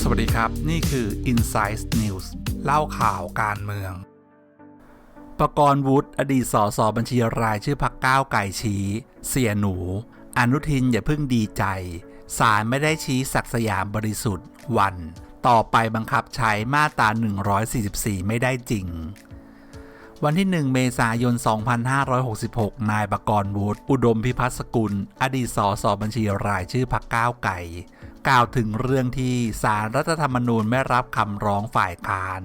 สวัสดีครับ นี่คือ Insight News เล่าข่าวการเมือง ประกรณ์วุฒิอดีตสสบัญชีรายชื่อพักก้าวไก่ชี้ เสียหนู อนุทินอย่าเพิ่งดีใจศาลไม่ได้ชี้ศักดิ์สยามบริสุทธิ์วัน ต่อไปบังคับใช้มาตรา 144 ไม่ได้จริง วันที่ 1 เมษายน 2566 นายประกรณ์วุฒิอุดมพิพัฒสกุล อดีตสสบัญชีรายชื่อพักก้าวไก่กล่าวถึงเรื่องที่สารรัฐธรรมนูญไม่รับคำร้องฝ่ายค้าน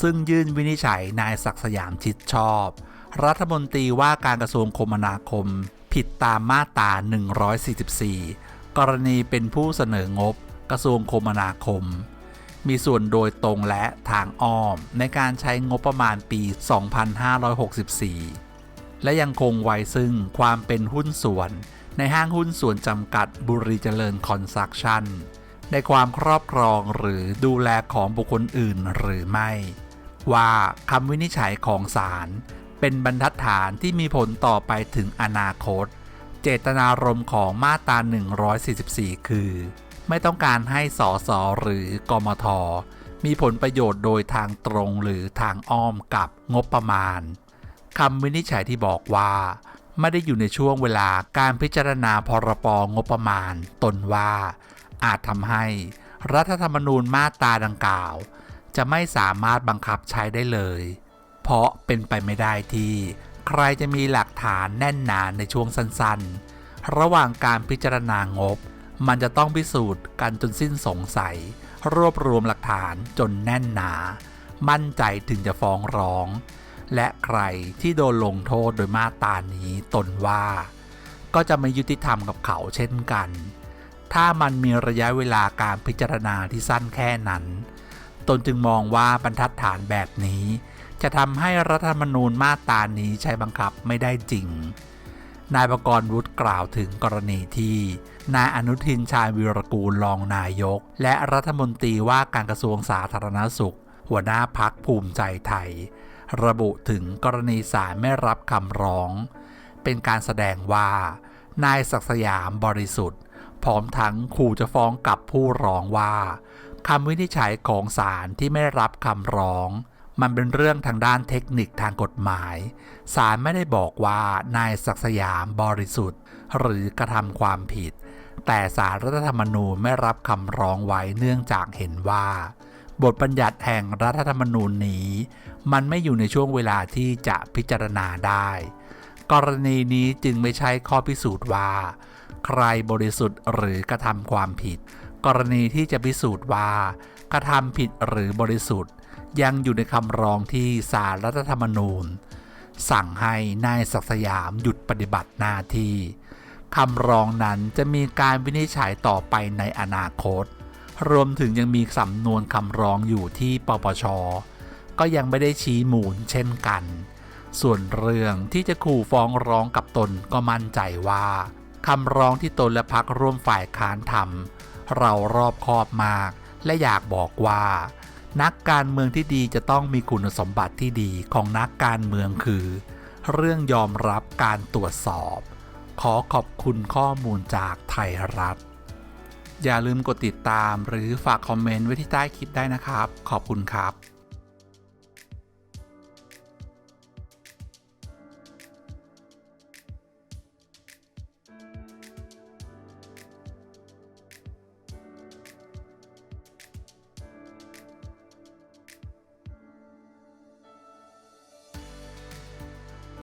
ซึ่งยื่นวินิจฉัยนายศักสยามชิดชอบ รัฐมนตรีว่าการกระทรวงคมนาคม ผิดตามมาตรา 144 กรณีเป็นผู้เสนองบกระทรวงคมนาคม มีส่วนโดยตรงและทางอ้อมในการใช้งบประมาณปี 2564 และยังคงไว้ซึ่งความเป็นหุ้นส่วน ในห้างหุ้นส่วนจำกัดบุรีเจริญคอนสตรักชั่น ในความครอบครองหรือดูแลของบุคคลอื่นหรือไม่ ว่าคำวินิจฉัยของศาลเป็นบรรทัดฐานที่มีผลต่อไปถึงอนาคต เจตนารมณ์ของมาตรา 144 คือ ไม่ต้องการให้สอสอหรือกมท มีผลประโยชน์โดยทางตรงหรือทางอ้อมกับงบประมาณคำวินิจฉัยที่บอกว่าไม่ได้อยู่ในช่วงเวลาการพิจารณาพรปงบประมาณ ตนว่า อาจทำให้รัฐธรรมนูญมาตราดังกล่าว จะไม่สามารถบังคับใช้ได้เลย เพราะเป็นไปไม่ได้ที่ ใครจะมีหลักฐานแน่นหนาในช่วงสั้นๆ ระหว่างการพิจารณางบ มันจะต้องพิสูจน์กันจนสิ้นสงสัย รวบรวมหลักฐานจนแน่นหนา มั่นใจถึงจะฟ้องร้อง และใครที่โดนลงโทษโดยมาตานี้ตนว่า ก็จะไม่ยุติธรรมกับเขาเช่นกัน ถ้ามันมีระยะเวลาการพิจารณาที่สั้นแค่นั้น ตนจึงมองว่าบรรทัดฐานแบบนี้ จะทำให้รัฐธรรมนูญมาตานี้ใช้บังคับไม่ได้จริง นายประกรณ์วุฒิกล่าวถึงกรณีที่ นายอนุทินชาญวิรกูลรองนายก และรัฐมนตรีว่าการกระทรวงสาธารณสุข หัวหน้าพักภูมิใจไทย ระบุถึงกรณีศาลไม่รับคำร้อง เป็นการแสดงว่า นายศักสยามบริสุทธิ์ พร้อมทั้งขู่จะฟ้องกับผู้ร้องว่าคำวินิจฉัยของศาลที่ไม่รับคำร้อง มันเป็นเรื่องทางด้านเทคนิคทางกฎหมาย ศาลไม่ได้บอกว่านายศักสยามบริสุทธิ์ หรือกระทำความผิด แต่สารรัฐธรรมนูญไม่รับคำร้องไว้เนื่องจากเห็นว่า บทบัญญัติแห่งรัฐธรรมนูญนี้ มันไม่อยู่ในช่วงเวลาที่จะพิจารณาได้ กรณีนี้จึงไม่ใช่ข้อพิสูจน์ว่า ใครบริสุทธิ์หรือกระทำความผิด กรณีที่จะพิสูจน์ว่ากระทำผิดหรือบริสุทธิ์ ยังอยู่ในคำร้องที่สารรัฐธรรมนูญ สั่งให้นายศักสยามหยุดปฏิบัติหน้าที่คำร้องนั้นจะมีการวินิจฉัยต่อไปในอนาคต รวมถึงยังมีสำนวนคำร้องอยู่ที่ปปช ก็ยังไม่ได้ชี้มูลเช่นกัน ส่วนเรื่องที่จะขู่ฟ้องร้องกับตนก็มั่นใจว่าคำร้องที่ตนและพักร่วมฝ่ายค้านทำเรารอบคอบมาก และอยากบอกว่า นักการเมืองที่ดีจะต้องมีคุณสมบัติที่ดีของนักการเมืองคือ เรื่องยอมรับการตรวจสอบ ขอขอบคุณข้อมูลจากไทยรัฐ อย่าลืมกดติดตามหรือฝากคอมเมนต์ไว้ที่ใต้คลิปได้นะครับ ขอบคุณครับ